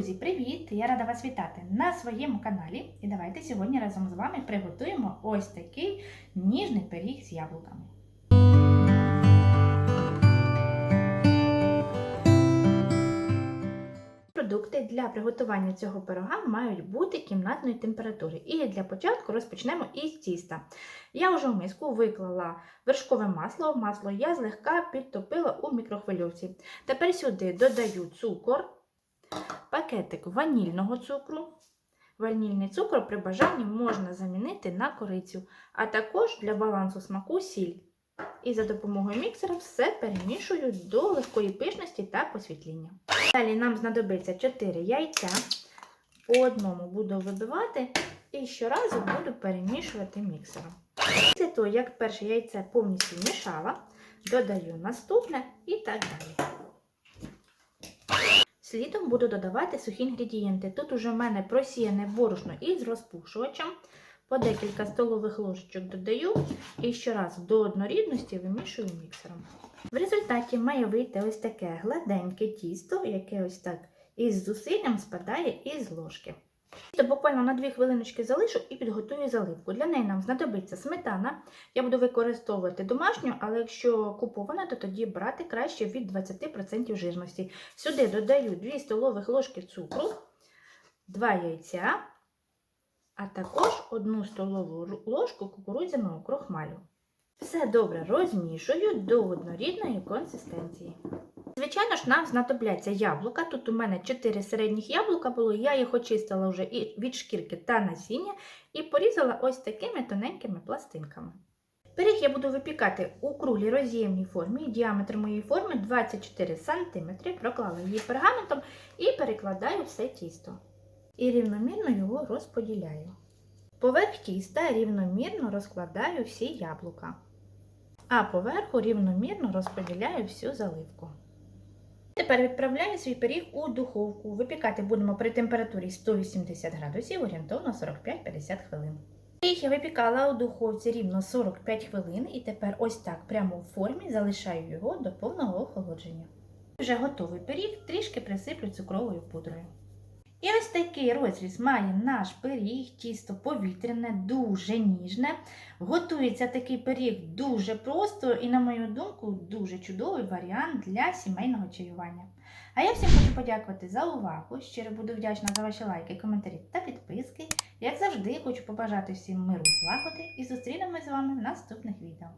Друзі, привіт! Я рада вас вітати на своєму каналі. І давайте сьогодні разом з вами приготуємо ось такий ніжний пиріг з яблуками. Продукти для приготування цього пирога мають бути кімнатної температури. І для початку розпочнемо із тіста. Я вже в миску виклала вершкове масло. Масло я злегка підтопила у мікрохвильовці. Тепер сюди додаю цукор, пакетик ванільного цукру. Ванільний цукор при бажанні можна замінити на корицю, а також для балансу смаку сіль. І за допомогою міксера все перемішую до легкої пишності та посвітління. Далі нам знадобиться 4 яйця. По одному буду вибивати і щоразу буду перемішувати міксером. Після того, як перше яйце повністю мішала, додаю наступне і так далі. Слідом буду додавати сухі інгредієнти. Тут уже в мене просіяне борошно із розпушувачем. По декілька столових ложечок додаю і щораз до однорідності вимішую міксером. В результаті має вийти ось таке гладеньке тісто, яке ось так із зусиллям спадає із ложки. Буквально на 2 хвилиночки залишу і підготую заливку. Для неї нам знадобиться сметана. Я буду використовувати домашню, але якщо купована, то тоді брати краще від 20% жирності. Сюди додаю 2 столових ложки цукру, 2 яйця, а також 1 столову ложку кукурудзяного крохмалю. Все добре розмішую до однорідної консистенції. Звичайно ж, нам знадобляться яблука. Тут у мене 4 середніх яблука було, я їх очистила вже і від шкірки та насіння і порізала ось такими тоненькими пластинками. Пиріг я буду випікати у круглій роз'ємній формі. Діаметр моєї форми 24 см. Проклала її пергаментом і перекладаю все тісто. І рівномірно його розподіляю. Поверх тіста рівномірно розкладаю всі яблука, а поверху рівномірно розподіляю всю заливку. Тепер відправляю свій пиріг у духовку. Випікати будемо при температурі 180 градусів орієнтовно 45-50 хвилин. Пиріг я випікала у духовці рівно 45 хвилин і тепер ось так прямо в формі залишаю його до повного охолодження. Вже готовий пиріг, трішки присиплю цукровою пудрою. І ось такий розріз має наш пиріг, тісто повітряне, дуже ніжне. Готується такий пиріг дуже просто і, на мою думку, дуже чудовий варіант для сімейного чаювання. А я всім хочу подякувати за увагу. Щиро буду вдячна за ваші лайки, коментарі та підписки. Як завжди, хочу побажати всім миру злагоди і зустрінемось з вами в наступних відео.